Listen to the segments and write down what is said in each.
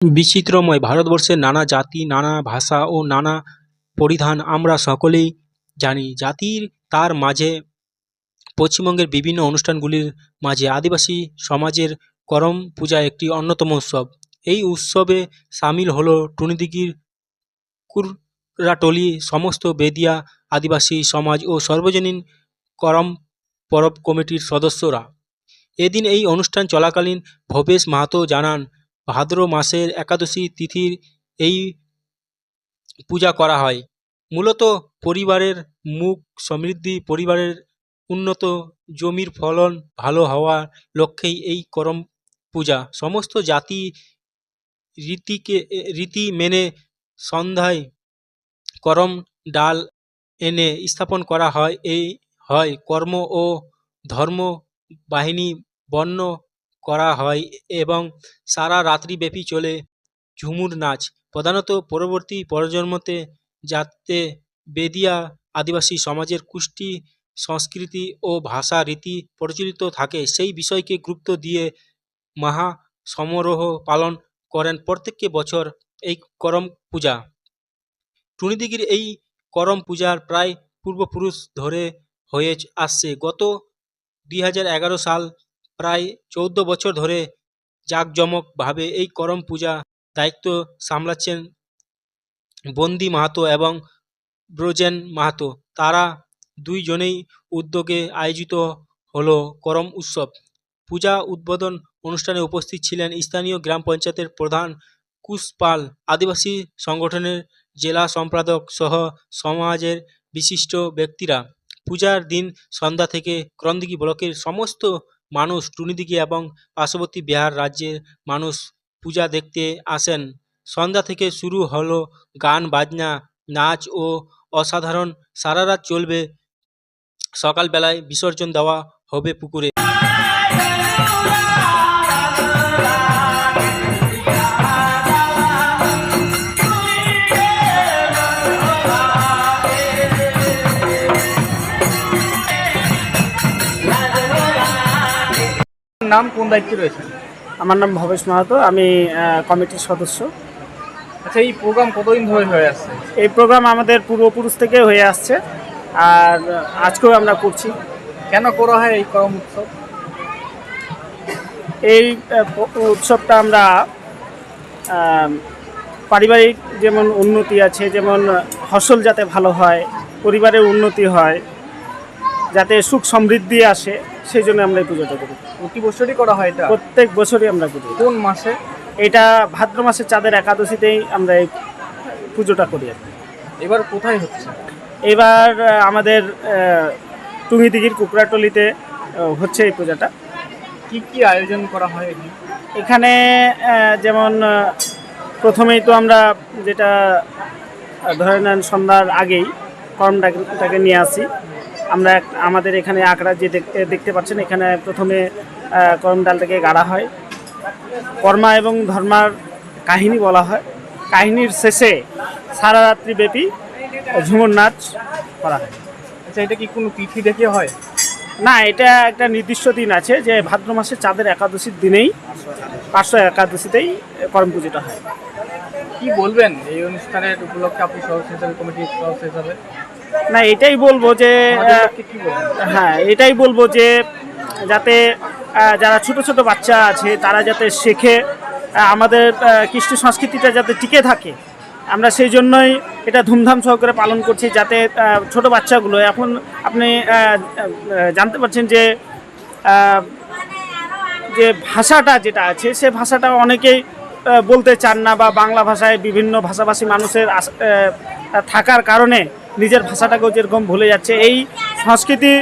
বিচিত্রময় ভারতবর্ষের নানা জাতি, নানা ভাষা ও নানা পরিধান আমরা সকলেই জানি। জাতির তার মাঝে পশ্চিমবঙ্গের বিভিন্ন অনুষ্ঠানগুলির মাঝে আদিবাসী সমাজের করম পূজা একটি অন্যতম উৎসব। এই উৎসবে সামিল হলো টুনিদিগির কুররাটলি, সমস্ত বেদিয়া আদিবাসী সমাজ ও সর্বজনীন করম পরব কমিটির সদস্যরা। এদিন এই অনুষ্ঠান চলাকালীন ভবেশ মাহাতো জানান ভাদ্র মাসের একাদশী তিথির এই পূজা করা হয়। মূলত পরিবারের মুখ সমৃদ্ধি, পরিবারের উন্নত জমির ফলন ভালো হওয়ার লক্ষ্যেই এই করম পূজা। সমস্ত জাতি রীতিকে, রীতি মেনে সন্ধ্যায় করম ডাল এনে স্থাপন করা হয়। এই হয় কর্ম ও ধর্ম বাহিনী বর্ণ করা হয় এবং সারা রাত্রিব্যাপী চলে ঝুমুর নাচ। প্রধানত পরবর্তী প্রজন্মতে যাতে বেদিয়া আদিবাসী সমাজের কুষ্টি, সংস্কৃতি ও ভাষা রীতি প্রচলিত থাকে, সেই বিষয়কে গুরুত্ব দিয়ে মহা সমারোহ পালন করেন প্রত্যেককে বছর এই করম পূজা। টুনিদিঘির এই করম পূজার প্রায় পূর্বপুরুষ ধরে হয়ে আসছে। গত দুই হাজার এগারো সাল প্রায় চৌদ্দ বছর ধরে জাঁকজমকভাবে এই করম পূজা দায়িত্ব সামলাচ্ছেন বন্দি মাহাতো এবং ব্রজেন মাহাতো। তারা দুইজনেই উদ্যোগে আয়োজিত হলো করম উৎসব। পূজা উদ্বোধন অনুষ্ঠানে উপস্থিত ছিলেন স্থানীয় গ্রাম পঞ্চায়েতের প্রধান কুশ পাল, আদিবাসী সংগঠনের জেলা সম্পাদক সহ সমাজের বিশিষ্ট ব্যক্তিরা। পূজার দিন সন্ধ্যা থেকে করণদিঘি ব্লকের সমস্ত মানুষ টুনিদিঘি এবং পার্শ্ববর্তী বিহার রাজ্যের মানুষ পূজা দেখতে আসেন। সন্ধ্যা থেকে শুরু হলো গান, বাজনা, নাচ ও অসাধারণ সারা রাত চলবে। সকালবেলায় বিসর্জন দেওয়া হবে পুকুরে। নাম কোন দায়িত্বে রয়েছে আমার নাম ভবেশ মাহাতো আমি কমিটির সদস্য। আচ্ছা এই প্রোগ্রাম কতদিন ধরে হয়ে আসছে? এই প্রোগ্রাম আমাদের পূর্বপুরুষ থেকে হয়ে আসছে আর আজকেও আমরা করছি। কেন করা হয় এই করম উৎসব? এই উৎসবটা আমরা পারিবারিক যেমন উন্নতি আছে যেমন ফসল যাতে ভালো হয় পরিবারের উন্নতি হয় যাতে সুখ সমৃদ্ধি আসে সেই জন্য আমরা এই পুজোটা করি। প্রতি বছরই করা হয় এটা? প্রত্যেক বছরই আমরা করি। কোন মাসে? এটা ভাদ্র মাসের চাঁদের একাদশীতেই আমরা এই পুজোটা করি আর এবার কোথায় হচ্ছে? এবার আমাদের টুঙ্গিদিঘির কুকরাটলিতে হচ্ছে এই পূজাটা। কি কি আয়োজন করা হয় এখানে? এখানে যেমন প্রথমেই তো আমরা যেটা ধরে নেন সন্ধ্যার আগেই করমটাকে নিয়ে আসি। আমরা আমাদের এখানে আঁকড়া যে দেখতে দেখতে পাচ্ছেন এখানে প্রথমে করম ডালটাকে গাড়া হয়। কর্মা এবং ধর্মার কাহিনী বলা হয়। কাহিনীর শেষে সারা রাত্রি ব্যাপী ঝুমুর নাচ করা হয়। আচ্ছা এটা কি কোনো তিথি দেখে হয়? না এটা একটা নির্দিষ্ট দিন আছে যে ভাদ্র মাসে চাঁদের একাদশীর দিনেই পাঁচশো একাদশীতেই করম পুজোটা হয়। কি বলবেন? এই অনুষ্ঠানের উপলক্ষে আপনি সদস্য হিসাবে কমিটির সদস্য হিসাবে না এটাই বলব যে হ্যাঁ এটাই বলব যে যাতে যারা ছোট ছোট বাচ্চা আছে তারা যাতে শেখে আমাদের কৃষ্টি সংস্কৃতিটা যাতে টিকে থাকে। আমরা সেই জন্যই এটা ধুমধাম সহকারে পালন করছি যাতে ছোট বাচ্চাগুলো এখন আপনি জানতে পারছেন যে যে ভাষাটা যেটা আছে সে ভাষাটা অনেকেই বলতে চান না বা বাংলা ভাষায় বিভিন্ন ভাষাভাষী মানুষের থাকার কারণে নিজের ভাষাটাকেও যেরকম ভুলে যাচ্ছে, এই সংস্কৃতি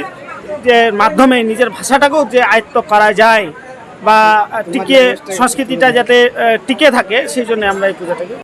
যে মাধ্যমে নিজের ভাষাটাকেও যে আয়ত্ত করা যায় বা টিকে সংস্কৃতিটা যাতে টিকে থাকে, সেই জন্য আমরা এই পূজাটাকে